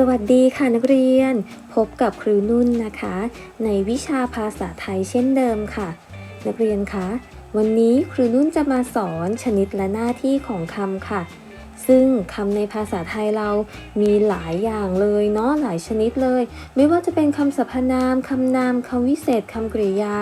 สวัสดีค่ะนักเรียน พบกับครูนุ่นนะคะ ในวิชาภาษาไทยเช่นเดิมค่ะ นักเรียนคะวันนี้ครูนุ่นจะมาสอนชนิดและหน้าที่ของคำค่ะ ซึ่งคำในภาษาไทยเรามีหลายอย่างเลยเนาะหลายชนิดเลย ไม่ว่าจะเป็นคำสรรพนามคำนามคำวิเศษคำกริยา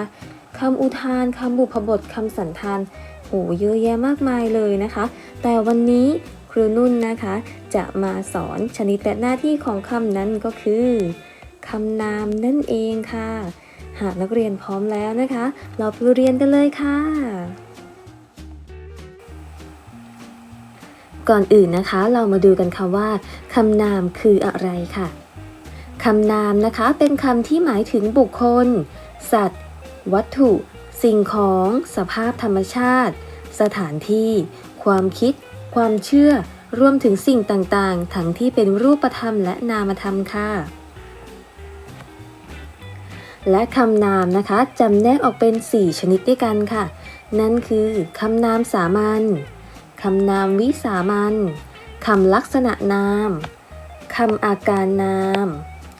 คำอุทานคำบุพบทคำสันธานโหเยอะแยะมากมายเลยนะคะ แต่วันนี้ ครูนุ่นนะคะ จะมาสอนชนิดและหน้าที่ของคำนั้นก็คือคำนามนั่นเองค่ะ หากนักเรียนพร้อมแล้วนะคะ เราไปเรียนกันเลยค่ะ ก่อนอื่นนะคะ เรามาดูกันค่ะว่าคำนามคืออะไรค่ะคำนามนะคะเป็นคำที่หมายถึงบุคคล สัตว์ วัตถุ สิ่งของ สภาพธรรมชาติ สถานที่ ความคิด ความเชื่อรวมถึงสิ่งต่างๆ ทั้งที่เป็นรูปธรรมและนามธรรมค่ะ และคำนามนะคะจำแนกออกเป็น 4 ชนิดด้วยกันค่ะ นั่นคือคำนามสามัญคำนามวิสามัญคำลักษณะนามคำอาการนาม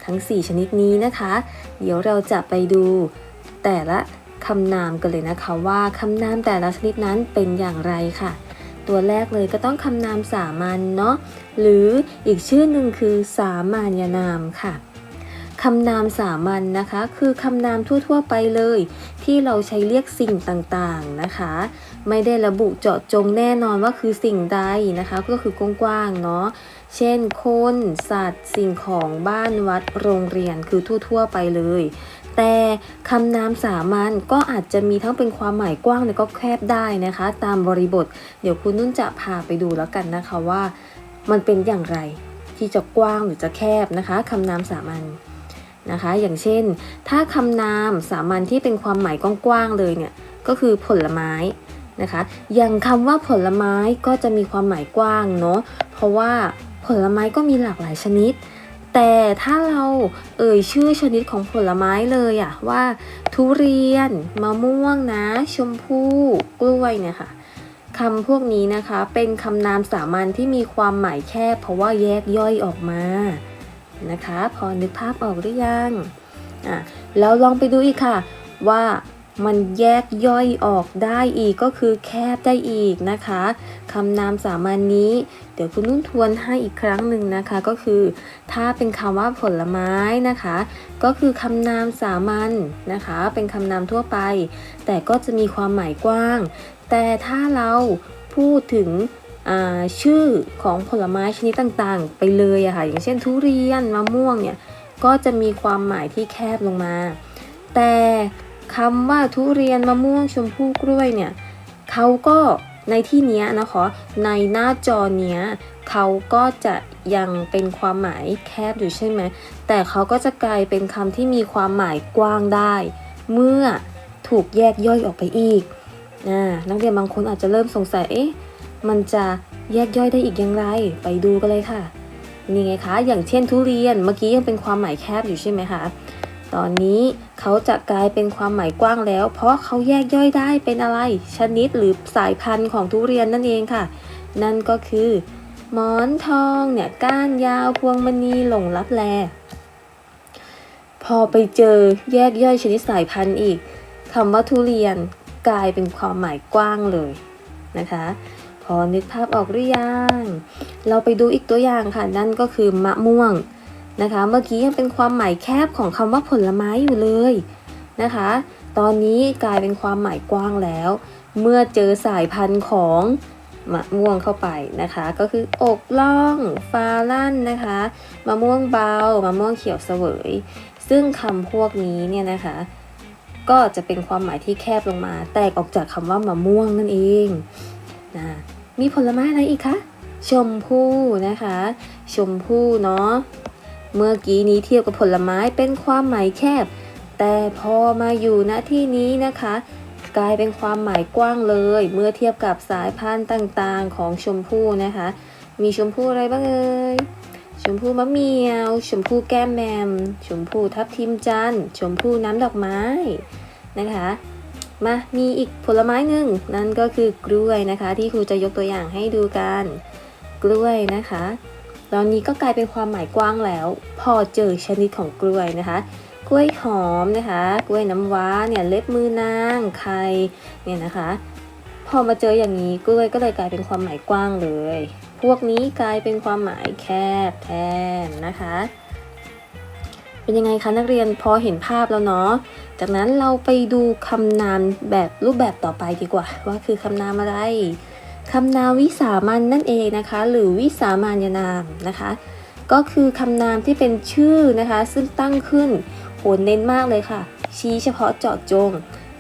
ทั้ง 4 ชนิดนี้นะคะ เดี๋ยวเราจะไปดูแต่ละคำนามกันเลยนะคะว่าคำนามแต่ละชนิดนั้นเป็นอย่างไรค่ะ ตัวแรกเลยก็ต้องคำนามสามัญเนาะหรืออีกชื่อหนึ่งคือสามัญนามค่ะคำนามสามัญนนะคะ คือคำนามทั่ว ๆ ไปเลย ที่เราใช้เรียกสิ่งต่างๆนะคะ ไม่ได้ระบุเจาะจงแน่นอนว่าคือสิ่งใดนะคะ ก็คือกว้างๆเนาะเช่นคนสัตว์ สิ่งของบ้านวัดโรงเรียนคือทั่ว ๆ ไปเลย แต่คำนามสามัญก็อาจจะมีทั้งเป็นความหมายกว้างและก็แคบได้นะคะ ตามบริบท เดี๋ยวคุณนุ่นจะพาไปดูแล้วกันนะคะว่า มันเป็นอย่างไรที่จะกว้างหรือจะแคบนะคะคำนามสามัญนะคะ อย่างเช่น ถ้าคำนามสามัญที่เป็นความหมายกว้างๆเลยเนี่ยก็คือผลไม้นะคะ อย่างคำว่าผลไม้ก็จะมีความหมายกว้างเนาะเพราะว่าผลไม้ก็มีหลากหลายชนิด แต่ถ้าเราเอ่ยชื่อชนิดของผลไม้เลยอะว่า ทุเรียน มะม่วงนะ ชมพู่กล้วยเนี่ยค่ะคำพวกนี้นะคะเป็นคำนามสามัญที่มีความหมายแคบเพราะว่าแยกย่อยออกมานะคะ พอนึกภาพออกหรือยังอะแล้วลองไปดูอีกค่ะว่า มันแยกย่อยออกได้อีกก็คือแคบได้อีกนะคะคำนามสามัญนนี้ เดี๋ยวคุณนุ่นทวนให้อีกครั้งหนึ่งนะคะ ก็คือ ถ้าเป็นคำว่าผลไม้นะคะ ก็คือคำนามสามัญนะคะ เป็นคำนามทั่วไป แต่ก็จะมีความหมายกว้าง แต่ถ้าเราพูดถึงชื่อของผลไม้ชนิดต่างๆ ไปเลยอะค่ะอย่างเช่นทุเรียนมะม่วงเนี่ยก็จะมีความหมายที่แคบลงมา แต่ คำว่าทุเรียนมะม่วงชมพู่กล้วยเนี่ยเขาก็ในที่นี้นะคะในหน้าจอเนี้ยเขาก็จะยังเป็นความหมายแคบอยู่ใช่ไหมแต่เขาก็จะกลายเป็นคำที่มีความหมายกว้างได้ เมื่อถูกแยกย่อยออกไปอีกนะนักเรียนบางคนอาจจะเริ่มสงสัยเอ๊ะมันจะแยกย่อยได้อีกอย่างไร ไปดูกันเลยค่ะนี่ไงคะ อย่างเช่นทุเรียนเมื่อกี้ยังเป็นความหมายแคบอยู่ใช่ไหมคะ ตอนนี้เขาจะกลายเป็นความหมายกว้างแล้ว เพราะเขาแยกย่อยได้เป็นอะไร ชนิดหรือสายพันธุ์ของทุเรียนนั่นเองค่ะ นั่นก็คือ หมอนทองเนี่ยก้านยาวพวงมณีหลงลับแลพอไปเจอแยกย่อยชนิดสายพันธุ์อีกคำว่าทุเรียนกลายเป็นความหมายกว้างเลยนะคะ พอนึกภาพออกหรือยัง เราไปดูอีกตัวอย่างค่ะ นั่นก็คือมะม่วง นะคะ เมื่อกี้ยังเป็นความหมายแคบของคำว่าผลไม้อยู่เลยนะคะ ตอนนี้กลายเป็นความหมายกว้างแล้ว เมื่อเจอสายพันธุ์ของมะม่วงเข้าไปนะคะ ก็คืออกล่องฟาลั่นนะคะมะม่วงเบามะม่วงเขียวเสวย ซึ่งคำพวกนี้เนี่ยนะคะ ก็จะเป็นความหมายที่แคบลงมา แตกออกจากคำว่ามะม่วงนั่นเองนะมีผลไม้อะไรอีกคะชมพู่นะคะ ชมพู่เนาะ เมื่อกี้นี้เทียบกับผลไม้เป็นความหมายแคบ แต่พอมาอยู่ณที่นี้นะคะ กลายเป็นความหมายกว้างเลย เมื่อเทียบกับสายพันธุ์ต่างๆ ของชมพู่นะคะ มีชมพู่อะไรบ้างเอ่ยชมพู่มะเมียว ชมพู่แก้มแมม ชมพู่ทับทิมจันทร์ชมพู่น้ำดอกไม้นะคะมามีอีกผลไม้หนึ่งนั่นก็คือกล้วยนะคะ ที่ครูจะยกตัวอย่างให้ดูกัน กล้วยนะคะ ตอนนี้ก็กลายเป็นความหมายกว้างแล้ว พอเจอชนิดของกล้วยนะคะ กล้วยหอมนะคะ กล้วยน้ำว้าเนี่ยเล็บมือนางไข่เนี่ยนะคะ พอมาเจออย่างนี้กล้วยก็เลยกลายเป็นความหมายกว้างเลย พวกนี้กลายเป็นความหมายแคบแทนนะคะ เป็นยังไงคะนักเรียนพอเห็นภาพแล้วเนาะจากนั้นเราไปดูคำนามแบบรูปแบบต่อไปดีกว่า ว่าคือคำนามอะไร คำนามวิสามันนั่นเองนะคะ หรือวิสามัญนามนะคะ ก็คือคำนามที่เป็นชื่อนะคะ ซึ่งตั้งขึ้นโหนเน้นมากเลยค่ะ ชี้เฉพาะเจาะจง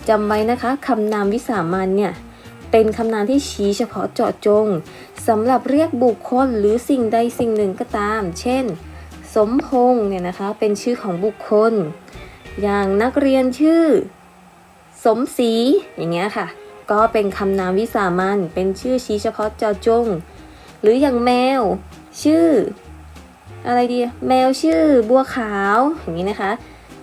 จำไว้นะคะคำนามวิสามันเนี่ยเป็นคำนามที่ชี้เฉพาะเจาะจงสำหรับเรียกบุคคลหรือสิ่งใดสิ่งหนึ่งก็ตาม เช่น สมพงษ์เนี่ยนะคะเป็นชื่อของบุคคล อย่างนักเรียนชื่อ สมศรีอย่างเงี้ยค่ะ ก็เป็นคำนามวิสามัญเป็นชื่อชี้เฉพาะเจาจง หรืออย่างแมว ชื่อ อะไรดี แมวชื่อบัวขาวอย่างนี้นะคะ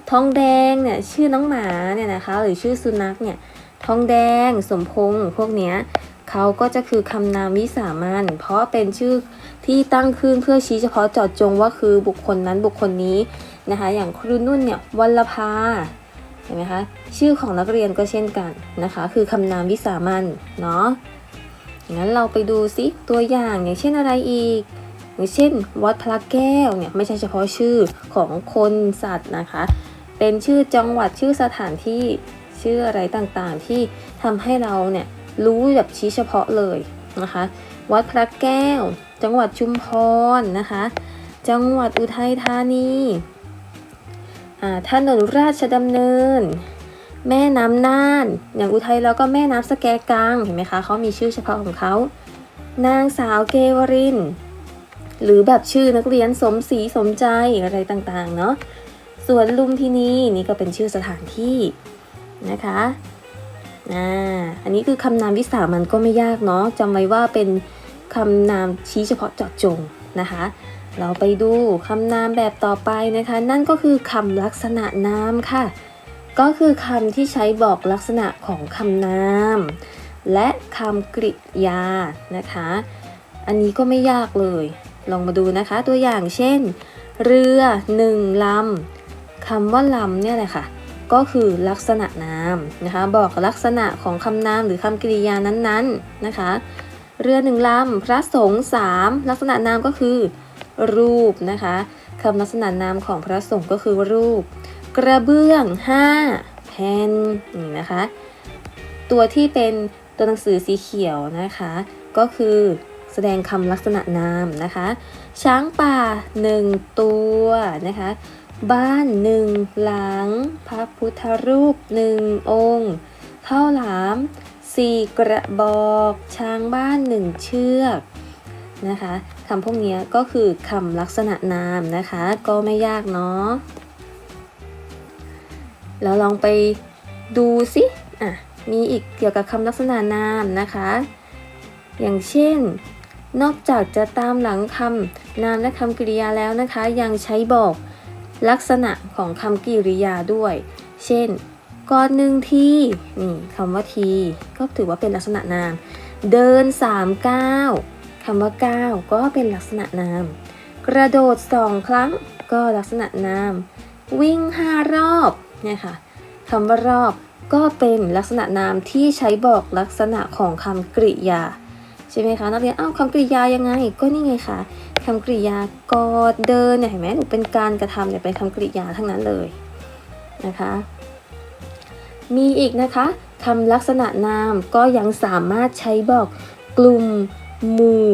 ทองแดงเนี่ยชื่อน้องหมาเนี่ยนะคะ หรือชื่อสุนัขเนี่ยทองแดงสมพงษ์พวกเนี้ยเขาก็จะคือคำนามวิสามัญเพราะเป็นชื่อที่ตั้งขึ้นเพื่อชี้เฉพาะเจาะจงว่าคือบุคคลนั้นบุคคลนี้นะคะ อย่างครูนุ่นเนี่ยวัลภา ห็นไหมคะชื่อของนักเรียนก็เช่นกันนะคะ คือคำนามวิสามัญเนาะงั้นเราไปดูซิตัวอย่างอย่างเช่นอะไรอีก อย่างเช่น วัดพระแก้วเนี่ยไม่ใช่เฉพาะชื่อของคนสัตว์นะคะ เป็นชื่อจังหวัดชื่อสถานที่ชื่ออะไรต่างๆ ที่ทำให้เราเนี่ยรู้แบบชี้เฉพาะเลยนะคะ วัดพระแก้ว จังหวัดชุมพรนะคะ จังหวัดอุทัยธานี ถนนราชดำเนิน แม่น้ำน่าน อย่างอุทัยแล้วก็แม่น้ำสแกกังเห็นไหมคะเขามีชื่อเฉพาะของเขา นางสาวเกวริน หรือแบบชื่อนักเรียนสมศรีสมใจอะไรต่างๆเนาะสวนลุมพินีนี่ก็เป็นชื่อสถานที่นะคะอ่าอันนี้คือคำนามวิสามันก็ไม่ยากเนาะจำไว้ว่าเป็นคำนามชี้เฉพาะเจาะจงนะคะ เราไปดูคำนามแบบต่อไปนะคะ นั่นก็คือคำลักษณะนามค่ะ ก็คือคำที่ใช้บอกลักษณะของคำนาม และคำกริยานะคะ อันนี้ก็ไม่ยากเลย ลองมาดูนะคะ ตัวอย่างเช่น เรือหนึ่งลำคำว่าลำเนี่ยแหละค่ะก็คือลักษณะนามนะคะบอกลักษณะของคำนามหรือคำกริยานั้นๆนะคะ เรือหนึ่งลำพระสงฆ์สามลักษณะนามก็คือ รูปนะคะคำลักษณะนามของพระสงฆ์ก็คือรูป กระเบื้องห้าแผ่นนี่นะคะ ตัวที่เป็นตัวหนังสือสีเขียวนะคะ ก็คือแสดงคำลักษณะนามนะคะ ช้างป่าหนึ่งตัวนะคะ บ้านหนึ่งหลัง พระพุทธรูปหนึ่งองค์ข้าวหลามสี่กระบอก ช้างบ้านหนึ่งเชือกนะคะ คำพวกนี้ก็คือคำลักษณะนามนะคะ ก็ไม่ยากเนาะแล้วลองไปดูสิอะมีอีกเกี่ยวกับคำลักษณะนามนะคะ อย่างเช่น นอกจากจะตามหลังคำนามและคำกริยาแล้วนะคะ ยังใช้บอกลักษณะของคำกริยาด้วย เช่นก่อนหนึ่งทีนี่คำว่าที ก็ถือว่าเป็นลักษณะนาม เดินสามก้าว คำว่าก้าวก็เป็นลักษณะนาม กระโดดสองครั้งก็ลักษณะนาม วิ่งห้ารอบเนี่ยค่ะคำว่ารอบก็เป็นลักษณะนามที่ใช้บอกลักษณะของคำกริยาใช่ไหมคะนักเรียนอ้าวคำกริยายังไงก็นี่ไงคะคำกริยากอดเดินเนี่ยเห็นไหมหนูเป็นการกระทำเนี่ยเป็นคำกริยาทั้งนั้นเลยนะคะ มีอีกนะคะคำลักษณะนามก็ยังสามารถใช้บอกกลุ่ม มู่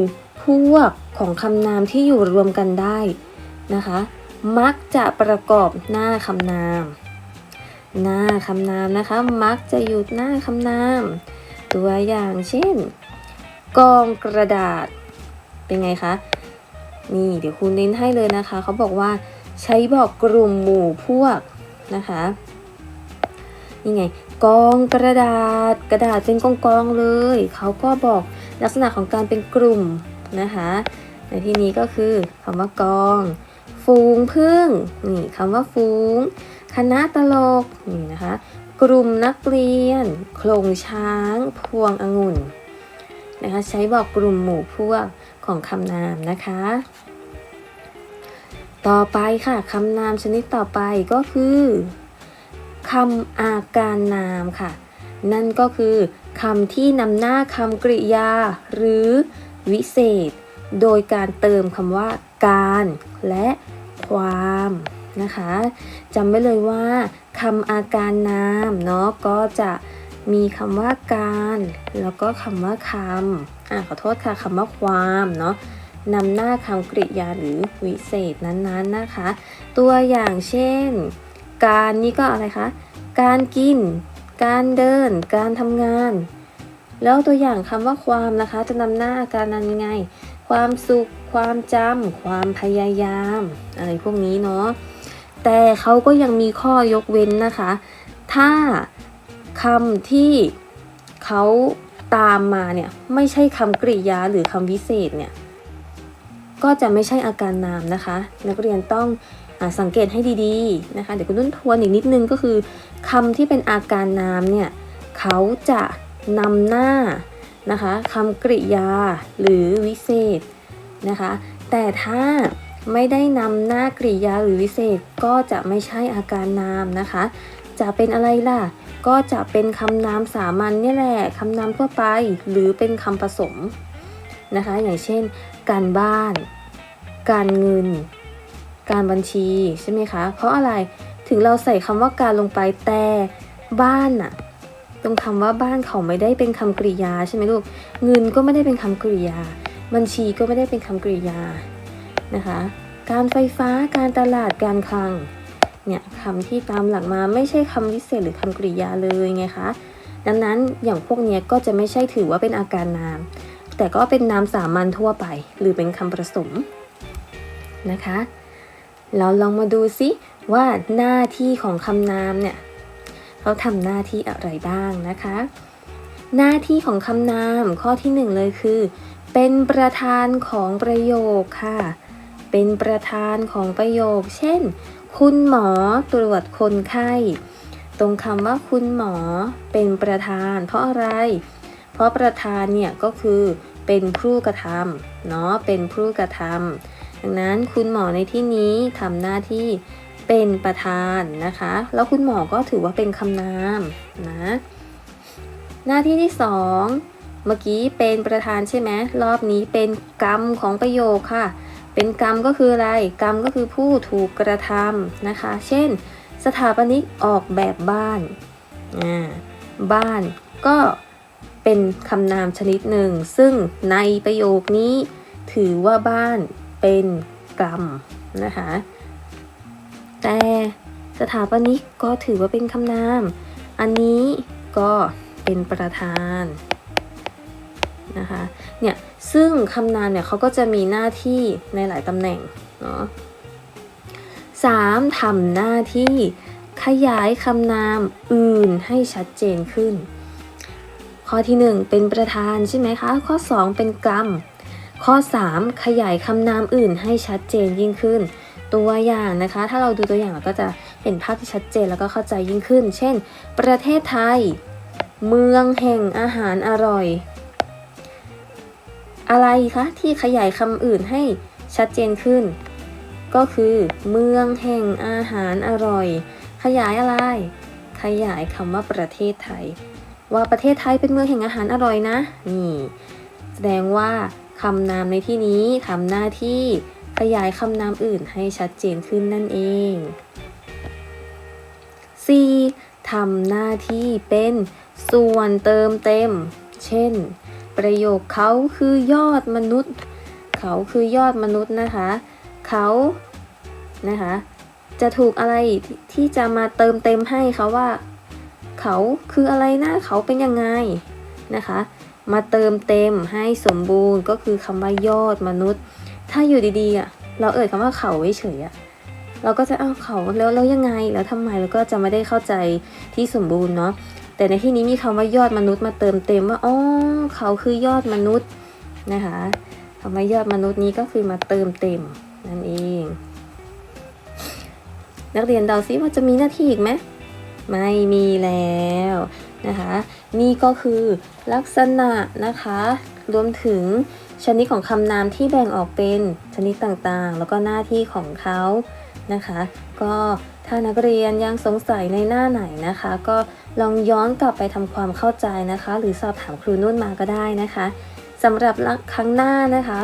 พวกของคำนามที่อยู่รวมกันได้นะคะ มักจะประกอบหน้าคำนาม หน้าคำนามนะคะ มักจะอยู่หน้าคำนาม ตัวอย่างเช่น กองกระดาษ เป็นไงคะนี่เดี๋ยวคุณเน้นให้เลยนะคะ เขาบอกว่าใช้บอกกลุ่มหมู่พวกนะคะนี่ไงกองกระดาษกระดาษเป็นกองกองๆเลย เขาก็บอก ลักษณะของการเป็นกลุ่มนะคะ ในที่นี้ก็คือคำว่ากองฟูงพึ่งนี่คำว่าฟูง คณะตลกนี่นะคะ กลุ่มนักเรียน โครงช้าง พวงองุ่นนะคะใช้บอกกลุ่มหมู่พวกของคำนามนะคะ ต่อไปค่ะคำนามชนิดต่อไปก็คือคำอาการนามค่ะ นั่นก็คือคำที่นำหน้าคำกริยา หรือวิเศษ โดยการเติมคำว่า การและความนะคะจำไว้เลยว่าคำอาการนามเนาะก็จะมีคำว่าการ แล้วก็คำว่าคำอะขอโทษค่ะคำว่าความเนาะนำหน้าคำกริยาหรือวิเศษนั้นๆนะคะ ตัวอย่างเช่น การนี่ก็อะไรคะ การกิน การเดิน การทำงาน แล้วตัวอย่างคำว่าความนะคะ จะนำหน้าอาการนั้นยังไง ความสุข ความจำความพยายาม อะไรพวกนี้เนาะ แต่เขาก็ยังมีข้อยกเว้นนะคะ ถ้าคำที่เขาตามมาเนี่ยไม่ใช่คำกริยาหรือคำวิเศษเนี่ยก็จะไม่ใช่อาการนามนะคะ นักเรียนต้อง สังเกตให้ดีๆนะคะ เดี๋ยวคุณนุ่นทวนอีกนิดนึงก็คือคำที่เป็นอาการนามเนี่ยเขาจะนำหน้านะคะคำกริยาหรือวิเศษนะคะ แต่ถ้าไม่ได้นำหน้ากริยาหรือวิเศษก็จะไม่ใช่อาการนามนะคะ จะเป็นอะไรล่ะ ก็จะเป็นคำนามสามัญนี่แหละคำนามทั่วไปหรือเป็นคำผสมนะคะ อย่างเช่น การบ้าน การเงิน การบัญชีใช่ไหมคะ เพราะอะไรถึงเราใส่คำว่าการลงไปแต่บ้านน่ะตรงคำว่าบ้านเขาไม่ได้เป็นคำกริยาใช่ไหมลูกเงินก็ไม่ได้เป็นคำกริยา บัญชีก็ไม่ได้เป็นคำกริยานะคะ การไฟฟ้าการตลาดการคลังเนี่ยคำที่ตามหลังมาไม่ใช่คำวิเศษหรือคำกริยาเลยไงคะดังนั้นอย่างพวกนี้ก็จะไม่ใช่ถือว่าเป็นอาการนาม แต่ก็เป็นนามสามัญทั่วไป หรือเป็นคำผสมนะคะ เราลองมาดูซิว่าหน้าที่ของคำนามเนี่ยเขาทำหน้าที่อะไรบ้างนะคะ หน้าที่ของคำนามข้อที่หนึ่งเลยคือ เป็นประธานของประโยคค่ะ เป็นประธานของประโยค เช่น คุณหมอตรวจคนไข้ ตรงคำว่าคุณหมอเป็นประธานเพราะอะไร เพราะประธานเนี่ยก็คือเป็นผู้กระทำเนาะเป็นผู้กระทำ ดังนั้นคุณหมอในที่นี้ทำหน้าที่เป็นประธานนะคะ แล้วคุณหมอก็ถือว่าเป็นคำนามนะ หน้าที่ที่สองเมื่อกี้เป็นประธานใช่ไหมรอบนี้เป็นกรรมของประโยคค่ะ เป็นกรรมก็คืออะไร กรรมก็คือผู้ถูกกระทำนะคะ เช่น สถาปนิกออกแบบบ้านอ่าบ้านก็เป็นคำนามชนิดหนึ่ง ซึ่งในประโยคนี้ถือว่าบ้าน เป็นกรรมนะคะ แต่สถาปนิกก็ถือว่าเป็นคำนาม อันนี้ก็เป็นประธานนะคะเนี่ยซึ่งคำนามเนี่ยเขาก็จะมีหน้าที่ในหลายตำแหน่งเนาะสามทำหน้าที่ขยายคำนามอื่นให้ชัดเจนขึ้น ข้อที่ 1 เป็นประธานใช่ไหมคะ ข้อ 2 เป็นกรรม ข้อ 3 ขยายคำนามอื่นให้ชัดเจนยิ่งขึ้น ตัวอย่างนะคะ ถ้าเราดูตัวอย่างเราก็จะเห็นภาพที่ชัดเจนแล้วก็เข้าใจยิ่งขึ้น เช่น ประเทศไทย เมืองแห่งอาหารอร่อย อะไรคะที่ขยายคำอื่นให้ชัดเจนขึ้น ก็คือ เมืองแห่งอาหารอร่อย ขยายอะไร ขยายคำว่าประเทศไทย ว่าประเทศไทยเป็นเมืองแห่งอาหารอร่อยนะ นี่ แสดงว่า คำนามในที่นี้ทำหน้าที่ขยายคำนามอื่นให้ชัดเจนขึ้นนั่นเอง 4. ทำหน้าที่เป็นส่วนเติมเต็ม เช่น ประโยคเขาคือยอดมนุษย์ เขาคือยอดมนุษย์นะคะ เขานะคะจะถูกอะไรที่จะมาเติมเต็มให้เขาว่า เขาคืออะไรนะเขาเป็นยังไงนะคะ มาเติมเต็มให้สมบูรณ์ก็คือคำว่ายอดมนุษย์ ถ้าอยู่ดีๆอะเราเอ่ยคำว่าเขาเฉยอะเราก็จะอ้าวเขาแล้วแล้วยังไงแล้วทำไมเราก็จะไม่ได้เข้าใจที่สมบูรณ์เนาะแต่ในที่นี้มีคำว่ายอดมนุษย์มาเติมเต็มว่าอ๋อเขาคือยอดมนุษย์นะคะคำว่ายอดมนุษย์นี้ก็คือมาเติมเต็มนั่นเอง นักเรียนเดาซิว่าจะมีหน้าที่อีกไหมไม่มีแล้วนะคะนี่ก็คือลักษณะนะคะ รวมถึงชนิดของคำนามที่แบ่งออกเป็นชนิดต่างๆ แล้วก็หน้าที่ของเขานะคะ ก็ถ้านักเรียนยังสงสัยในหน้าไหนนะคะ ก็ลองย้อนกลับไปทำความเข้าใจนะคะ หรือสอบถามครูนุ่นมาก็ได้นะคะสำหรับครั้งหน้านะคะ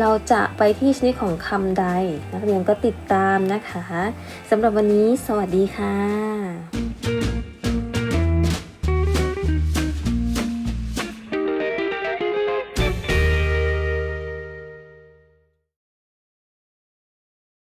เราจะไปที่ชนิดของคำใด นักเรียนก็ติดตามนะคะสำหรับวันนี้ สวัสดีค่ะ